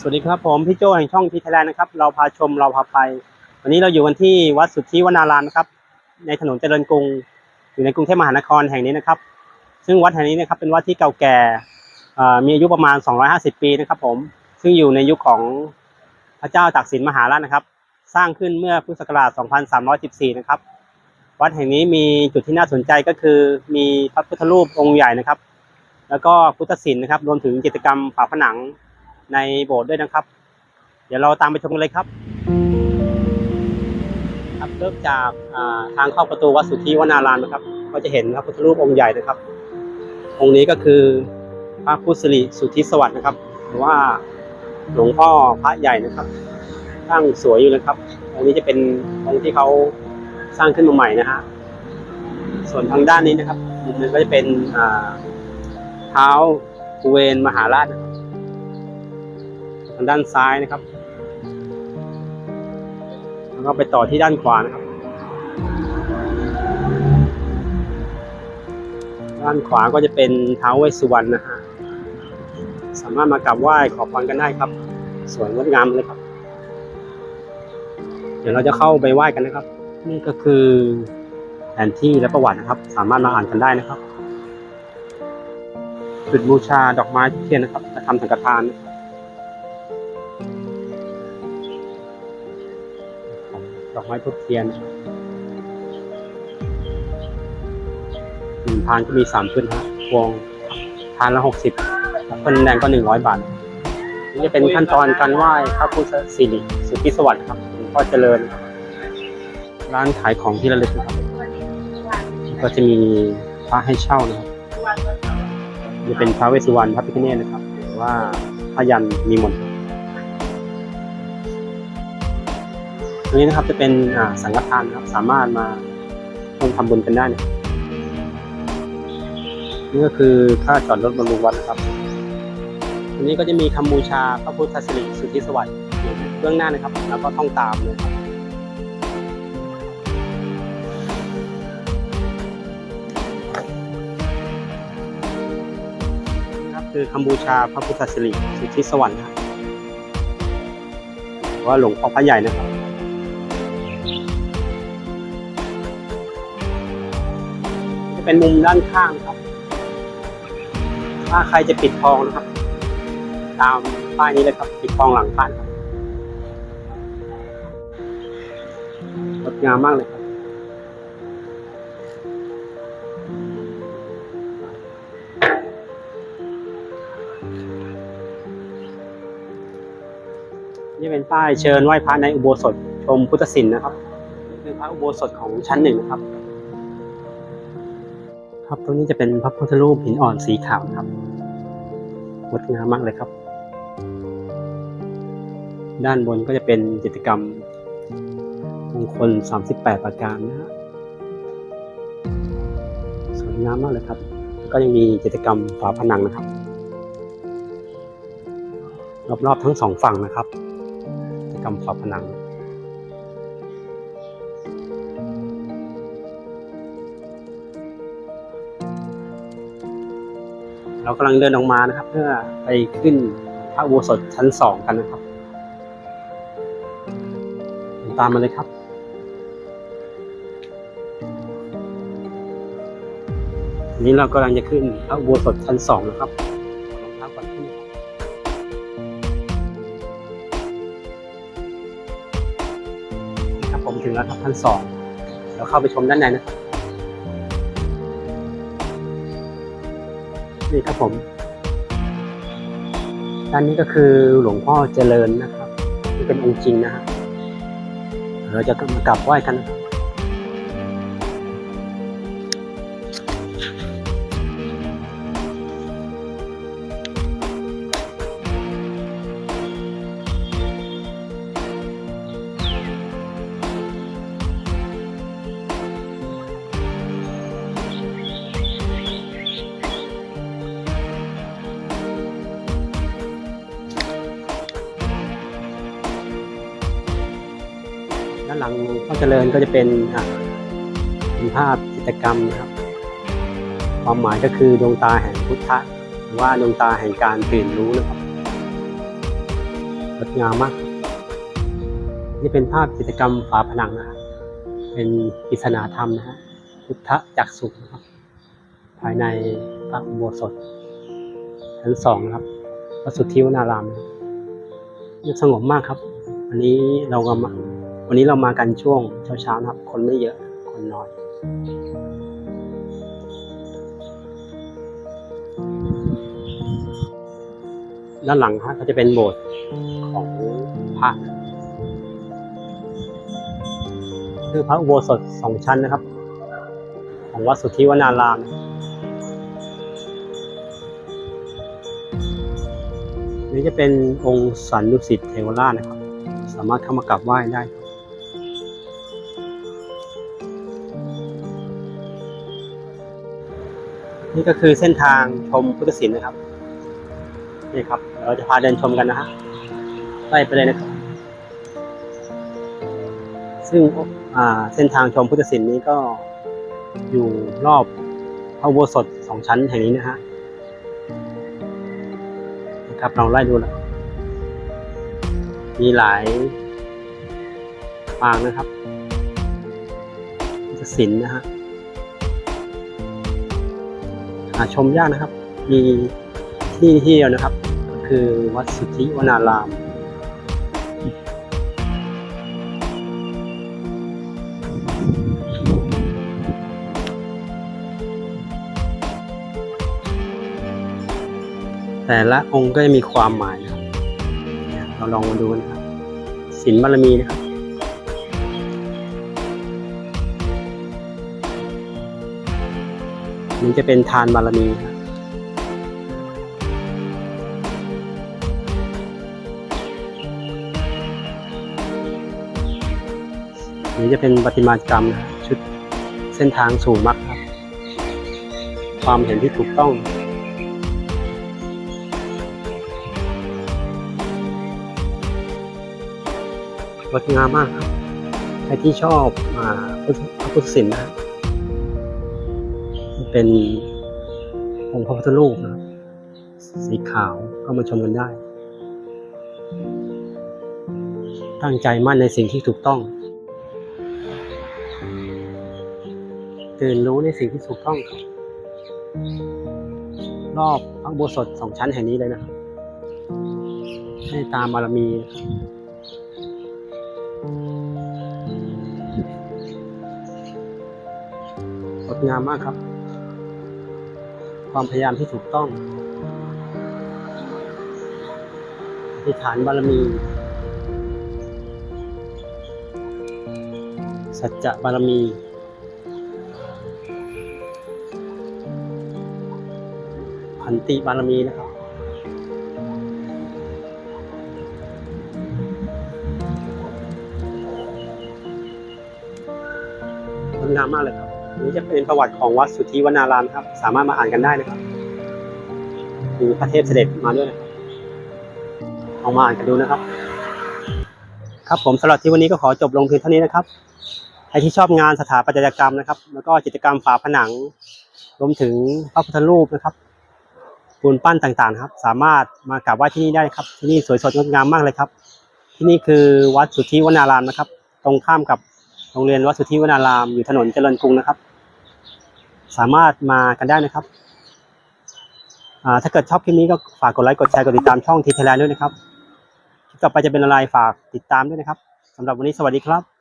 สวัสดีครับผมพี่โจแห่งช่องพีไทยแลนด์นะครับ เราพาชมเราพาไป วันนี้เราอยู่กันที่วัดสุทธิวนารามนะครับ ในถนนเจริญกรุง อยู่ในกรุงเทพมหานครแห่งนี้นะครับ ซึ่งวัดแห่งนี้นะครับเป็นวัดที่เก่าแก่มีอายุประมาณ 250 ปีนะครับ ผมซึ่งอยู่ในยุคของพระเจ้าตากสินมหาราชนะครับ สร้างขึ้นเมื่อพุทธศักราช 2314 นะครับ วัดแห่งนี้มีจุดที่น่าสนใจก็คือมีพระพุทธรูปองค์ใหญ่นะครับ แล้วก็พุทธศิลป์นะครับ รวมถึงกิจกรรมฝาผนังในโบสถ์ด้วยนะครับ เดี๋ยวเราตามไปชมกันเลยครับ ครับเริ่มจากทางเข้าประตูวัดสุทธิวนารามนะครับ ก็จะเห็นพระพุทธรูปองค์ใหญ่นะครับ องค์นี้ก็คือพระพุทธสิริสุทธิสวัสดิ์นะครับ หรือว่าหลวงพ่อพระใหญ่นะครับตั้งสวยอยู่นะครับองค์นี้จะเป็นองค์ที่เขา สร้างขึ้นมาใหม่นะฮะส่วนทางด้านนี้นะครับมุมนึงก็จะเป็นเท้ากุเวนมหาราชนะครับทางด้านซ้ายนะครับแล้วก็ไปต่อที่ด้านขวานะครับ ด้านขวาก็จะเป็นเท้าเวสสุวรรณนะฮะสามารถมากราบไหว้ขอพรกันได้ครับ สวยงดงามเลยครับ เดี๋ยวเราจะเข้าไปไหว้กันนะครับ นี่ก็คือแผนที่และประวัตินะครับ สามารถมาอ่านกันได้นะครับ จุดบูชาดอกไม้ทุกเทียนนะครับและทำสังฆทานดอกไม้ทุบเทียนหนึ่งพานก็มีสามพื้นฮะพวงพานละหกสิบคนแดงก็หนึ่งร้อยบาท นี่จะเป็นขั้นตอนการไหว้พระพุทธสิริสุทธิสวัสดิ์ครับหลวงพ่อเจริญร้ ร้านขายของที่ระลึกนะครับก็จะมีพระให้เช่านะครับจะเป็นพระเวสสุวรรณพระพิฆเนศนะครับหรือว่าพระยันมีมนต์ตรงนี้นะครับจะเป็นสังฆทานนะครับ สามารถมาร่วมทำบุญกันได้นะนี่ก็คือค่าจอดรถบำรุงวัดนะครับตรงนี้ก็จะมีคำบูชาพระพุทธสิริสุทธิสวัสดิ์อยู่เบื้องหน้านะครับ แล้วก็ท่องตามเลยครับ คือคำบูชาพระพุทธสิริสุทธิสวัสดิ์ครับหรือว่าหลวงพ่อพระใหญ่นะครับจะเป็นมุมด้านข้างครับ ถ้าใครจะปิดทองนะครับ ตามป้ายนี้เลยครับปิดทองหลังพระครับงดงามมากเลยครับ นี่เป็นป้ายเชิญไหว้พระในอุโบสถชมพุทธศิลป์นะครับนี่คือพระอุโบสถของชั้นหนึ่งนะครับ ครับตรงนี้จะเป็นพระพุทธรูปหินอ่อนสีขาวครับงดงามมากเลยครับ ด้านบนก็จะเป็นกิจกรรมมงคล 38 ประการนะฮะสวยงามมากเลยครับ ก็ยังมีกิจกรรมฝาผนังนะครับ รอบๆทั้งสองฝั่งนะครับ กิจกรรมฝาผนัง เรากำลังเดินออกมานะครับ เพื่อไปขึ้นพระอุโบสถชั้นสองกันนะครับ ตามมาเลยครับนี้เรากำลังจะขึ้นพระอุโบสถชั้นสองนะครับรองเท้าก่อนขึ้น ถึงแล้วครับชั้นสองเราเข้าไปชมด้านในนะครับนี่ครับผมด้านนี้ก็คือหลวงพ่อเจริญนะครับที่เป็นองค์จริงนะฮะเราจะมากลับไหว้กันนะครับ ลังพ่อเจริญก็จะเป็นเป็นภาพจิตกรรมนะครับ ความหมายก็คือดวงตาแห่งพุทธะหรือว่าดวงตาแห่งการตื่นรู้นะครับงดงามมาก นี่เป็นภาพจิตกรรมฝาผนังนะครับเป็นปริศนาธรรมนะฮะพุทธจักสุนะครับ ภายในพระอุโบสถชั้นสองครับวัดสุทธิวนารามยังสงบมากครับวันนี้เราก็มา วันนี้เรามากันช่วงเช้าๆนะครับ คนไม่เยอะคนน้อยด้านหลังฮะก็จะเป็นโบสถ์ของพระคือพระอุโบสถสองชั้นนะครับ ของวัดสุทธิวนารามนี่จะเป็นองค์สันนุสิตเทวราชนะครับ สามารถเข้ามากราบไหว้ได้ นี่ก็คือเส้นทางชมพุทธศิลป์นะครับนี่ครับ เราจะพาเดินชมกันนะฮะไล่ไปเลยนะครับ ซึ่งเส้นทางชมพุทธศิลป์นี้ก็อยู่รอบพระอุโบสถสองชั้นแห่งนี้นะฮะนะครับเราไล่ดูแล้วมีหลายปางนะครับพุทธศิลป์นะฮะ หาชมยากนะครับ มีที่นี่ที่เดียวนะครับ ก็คือวัดสุทธิวนาราม แต่ละองค์ก็จะมีความหมายนะครับเนี่ยเราลองมาดูนะครับศีลบารมีนะครับ นี่จะเป็นทานบารมีครับนี่จะเป็นปฏิมากรรมชุดเส้นทางสู่มรรคครับ ความเห็นที่ถูกต้องงดงามมากครับใครที่ชอบอ่าพุทธพระพุทธศิลป์นะครับ เป็นองค์พระพุทธรูปนะสีขาวก็มาชมกันได้ ตั้งใจมั่นในสิ่งที่ถูกต้องตื่นรู้ในสิ่งที่ถูกต้องครับรอบพระโบสถสองชั้นแห่งนี้เลยนะครับให้ตามบารมีงดงามมากครับ ความพยายามที่ถูกต้องอธิษฐานบารมี สัจจะบารมีพันติบารมีนะครับงดงามมากเลยครับ นี่จะเป็นประวัติของวัดสุทธิวนารามครับ สามารถมาอ่านกันได้นะครับมีพระเทพเสด็จมาด้วยนะครับเอามาอ่านกันดูนะครับ ครับผมสำหรับที่วันนี้ก็ขอจบลงเพียงเท่านี้นะครับใครที่ชอบงานสถาปัตยกรรมนะครับ แล้วก็จิตรกรรมฝาผนังรวมถึงพระพุทธรูปนะครับปูนปั้นต่างๆครับ สามารถมากราบไหว้ที่นี่ได้ครับ ที่นี่สวยสดงดงามมากเลยครับ ที่นี่คือวัดสุทธิวนารามนะครับ ตรงข้ามกับ โรงเรียนวัดสุทธิวนาราม อยู่ถนนเจริญกรุงนะครับ สามารถมากันได้นะครับถ้าเกิดชอบคลิปนี้ก็ฝากกดไลค์กดแชร์กดติดตามช่องทีเทแลนด้วยนะครับคลิปต่อไปจะเป็นอะไรฝากติดตามด้วยนะครับสำหรับวันนี้สวัสดีครับ